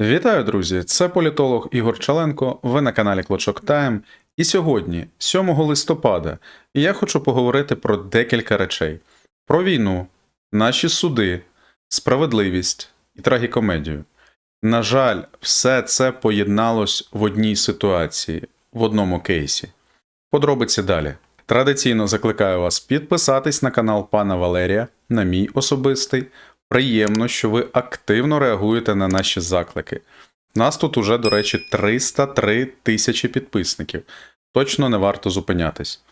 Вітаю, друзі! Це політолог Ігор Чаленко. Ви на каналі Клочок Тайм. І сьогодні, 7 листопада, я хочу поговорити про декілька речей: про війну, наші суди, справедливість і трагікомедію. На жаль, все це поєдналось в одній ситуації, в одному кейсі. Подробиці далі. Традиційно закликаю вас підписатись на канал пана Валерія, на мій особистий. Приємно, що ви активно реагуєте на наші заклики. Нас тут уже, до речі, 303 тисячі підписників. Точно не варто зупинятись.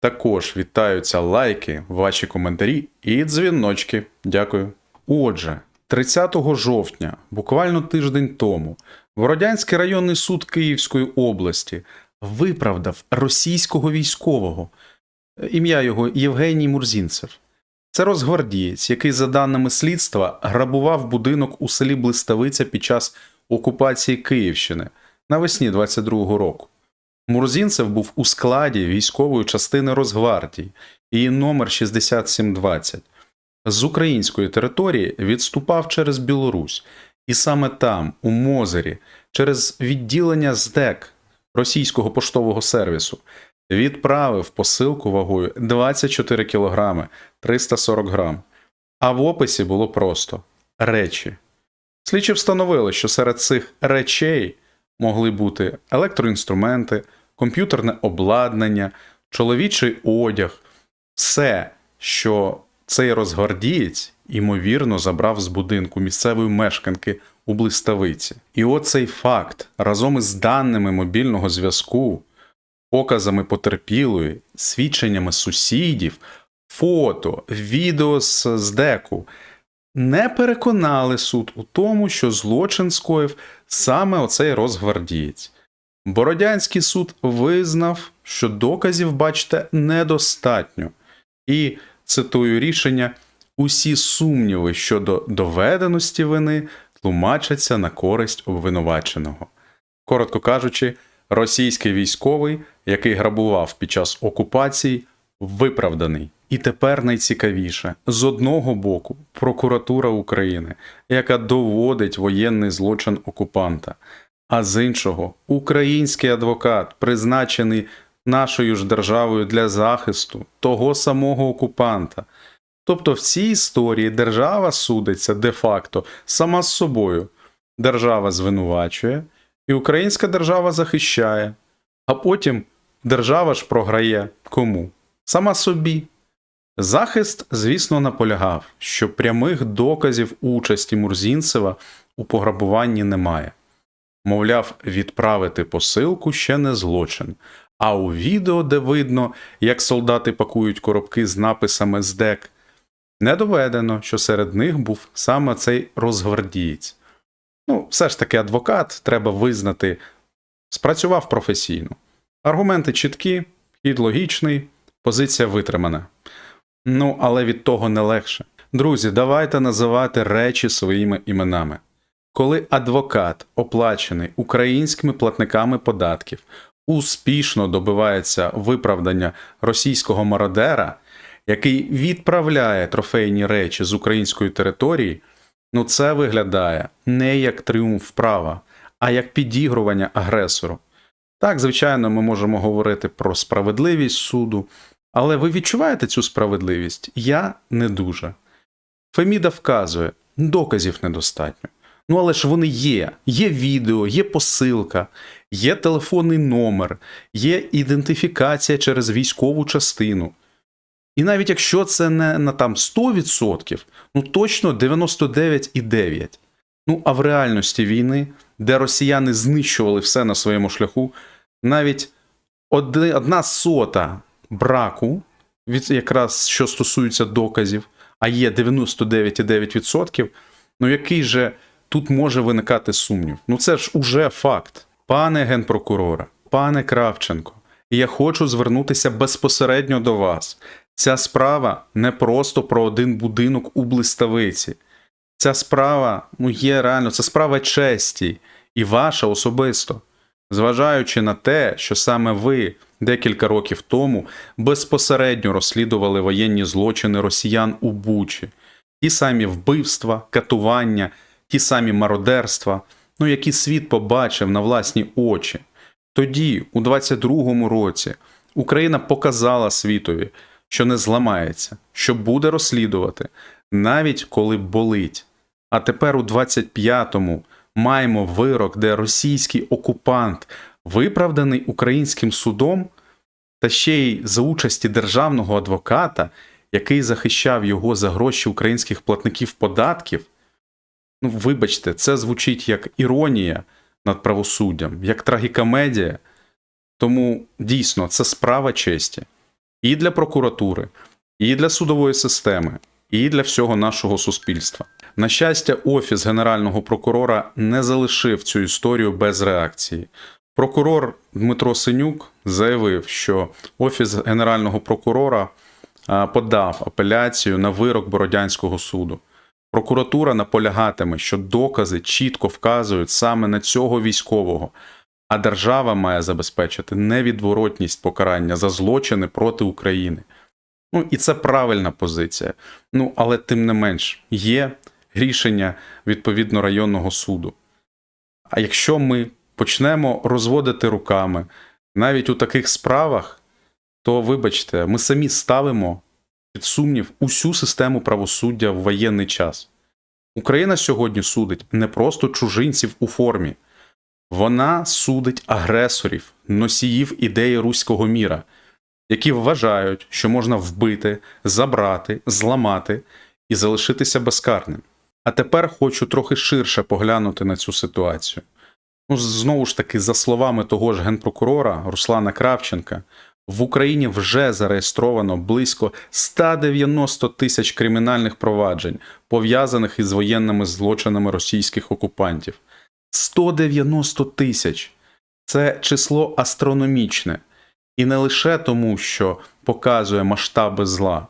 Також вітаються лайки, ваші коментарі і дзвіночки. Дякую. Отже, 30 жовтня, буквально тиждень тому, Бородянський районний суд Київської області виправдав російського військового. Ім'я його Євгеній Мурзінцев. Це розгвардієць, який, за даними слідства, грабував будинок у селі Блиставиця під час окупації Київщини навесні 22-го року. Мурзінцев був у складі військової частини Росгвардії, її номер 6720. З української території відступав через Білорусь, і саме там, у Мозері, через відділення ЗДЕК російського поштового сервісу, відправив посилку вагою 24 кг 340 грам. А в описі було просто речі. Слідчі встановили, що серед цих речей могли бути електроінструменти, комп'ютерне обладнання, чоловічий одяг, все, що цей розгвардієць, ймовірно, забрав з будинку місцевої мешканки у блиставиці. І оцей факт разом із даними мобільного зв'язку, показами потерпілої, свідченнями сусідів, фото, відео з, з деку не переконали суд у тому, що злочин скоїв саме оцей розгвардієць. Бородянський суд визнав, що доказів, бачите, недостатньо. І, цитую рішення, усі сумніви щодо доведеності вини тлумачаться на користь обвинуваченого. Коротко кажучи, російський військовий, який грабував під час окупації, виправданий. І тепер найцікавіше з одного боку прокуратура України, яка доводить воєнний злочин окупанта, а з іншого український адвокат, призначений нашою ж державою для захисту того самого окупанта. Тобто в цій історії держава судиться де-факто сама з собою. Держава звинувачує, і українська держава захищає, а потім держава ж програє кому? Сама собі. Захист, звісно, наполягав, що прямих доказів участі Мурзінцева у пограбуванні немає. Мовляв, відправити посилку ще не злочин. А у відео, де видно, як солдати пакують коробки з написами ЗДЕК, не доведено, що серед них був саме цей розгвардієць. Ну, все ж таки, адвокат, треба визнати, спрацював професійно. Аргументи чіткі, хід логічний, позиція витримана. Ну, але від того не легше. Друзі, давайте називати речі своїми іменами. Коли адвокат, оплачений українськими платниками податків, успішно добивається виправдання російського мародера, який відправляє трофейні речі з української території, ну це виглядає не як тріумф права, а як підігрування агресору. Так, звичайно, ми можемо говорити про справедливість суду, але ви відчуваєте цю справедливість? Я не дуже. Феміда вказує, доказів недостатньо. Ну, але ж вони є. Є відео, є посилка, є телефонний номер, є ідентифікація через військову частину. І навіть якщо це не на там 100%, ну точно 99,9%. Ну а в реальності війни, де росіяни знищували все на своєму шляху, навіть одна сота браку, від якраз що стосується доказів, а є 99,9%, ну який же тут може виникати сумнів? Ну це ж уже факт. Пане генпрокурора, пане Кравченко, я хочу звернутися безпосередньо до вас. Ця справа не просто про один будинок у блиставиці. Ця справа ну, є реально, це справа честі і ваша особисто. Зважаючи на те, що саме ви декілька років тому безпосередньо розслідували воєнні злочини росіян у Бучі, ті самі вбивства, катування, ті самі мародерства, ну які світ побачив на власні очі. Тоді, у 22-му році, Україна показала світові, що не зламається, що буде розслідувати, навіть коли болить. А тепер у 25-му маємо вирок, де російський окупант, виправданий українським судом, та ще й за участі державного адвоката, який захищав його за гроші українських платників податків. Ну, вибачте, це звучить як іронія над правосуддям, як трагікомедія. Тому дійсно це справа честі і для прокуратури, і для судової системи, і для всього нашого суспільства. На щастя, офіс генерального прокурора не залишив цю історію без реакції. Прокурор Дмитро Синюк заявив, що офіс генерального прокурора подав апеляцію на вирок Бородянського суду. Прокуратура наполягатиме, що докази чітко вказують саме на цього військового, а держава має забезпечити невідворотність покарання за злочини проти України. Ну і це правильна позиція. Ну але тим не менш є рішення відповідно районного суду. А якщо ми почнемо розводити руками навіть у таких справах, то вибачте, ми самі ставимо під сумнів усю систему правосуддя в воєнний час. Україна сьогодні судить не просто чужинців у формі, вона судить агресорів, носіїв ідеї руського міра, які вважають, що можна вбити, забрати, зламати і залишитися безкарним. А тепер хочу трохи ширше поглянути на цю ситуацію. Ну, знову ж таки, за словами того ж генпрокурора Руслана Кравченка, в Україні вже зареєстровано близько 190 тисяч кримінальних проваджень, пов'язаних із воєнними злочинами російських окупантів. 190 тисяч це число астрономічне. І не лише тому, що показує масштаби зла,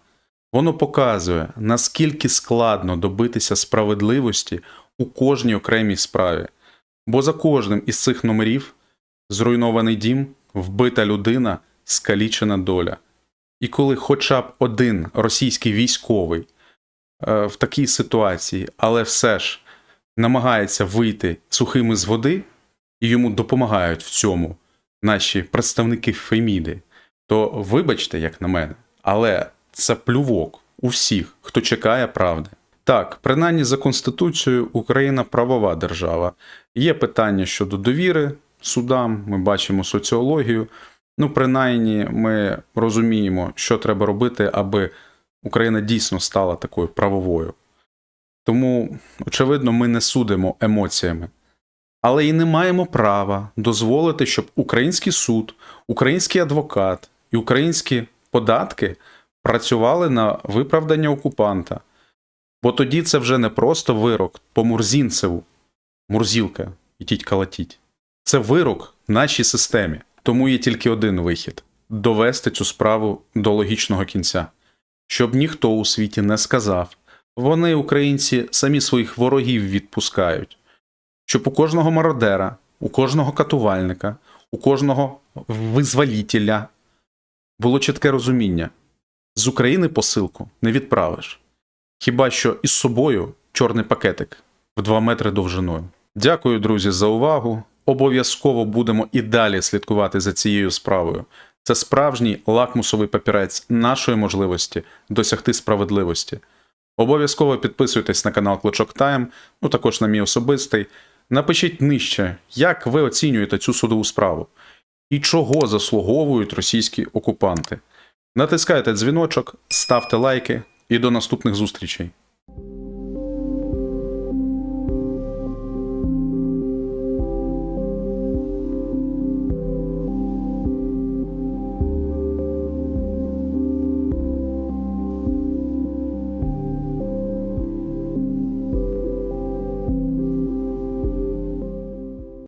воно показує, наскільки складно добитися справедливості у кожній окремій справі. Бо за кожним із цих номерів зруйнований дім, вбита людина, скалічена доля. І коли хоча б один російський військовий е, в такій ситуації, але все ж намагається вийти сухими з води, і йому допомагають в цьому наші представники Феміди, то вибачте, як на мене, але це плювок у всіх, хто чекає правди. Так, принаймні за Конституцією Україна правова держава. Є питання щодо довіри судам, ми бачимо соціологію. Ну, принаймні, ми розуміємо, що треба робити, аби Україна дійсно стала такою правовою. Тому, очевидно, ми не судимо емоціями. Але і не маємо права дозволити, щоб український суд, український адвокат і українські податки працювали на виправдання окупанта. Бо тоді це вже не просто вирок по Мурзінцеву, Мурзілка, ітіть калатіть. Це вирок нашій системі. Тому є тільки один вихід довести цю справу до логічного кінця, щоб ніхто у світі не сказав. Вони, українці, самі своїх ворогів відпускають, щоб у кожного мародера, у кожного катувальника, у кожного визволітеля було чітке розуміння: з України посилку не відправиш. Хіба що із собою чорний пакетик в 2 метри довжиною. Дякую, друзі, за увагу. Обов'язково будемо і далі слідкувати за цією справою. Це справжній лакмусовий папірець нашої можливості досягти справедливості. Обов'язково підписуйтесь на канал Клочок Тайм, ну також на мій особистий. Напишіть нижче, як ви оцінюєте цю судову справу і чого заслуговують російські окупанти. Натискайте дзвіночок, ставте лайки і до наступних зустрічей.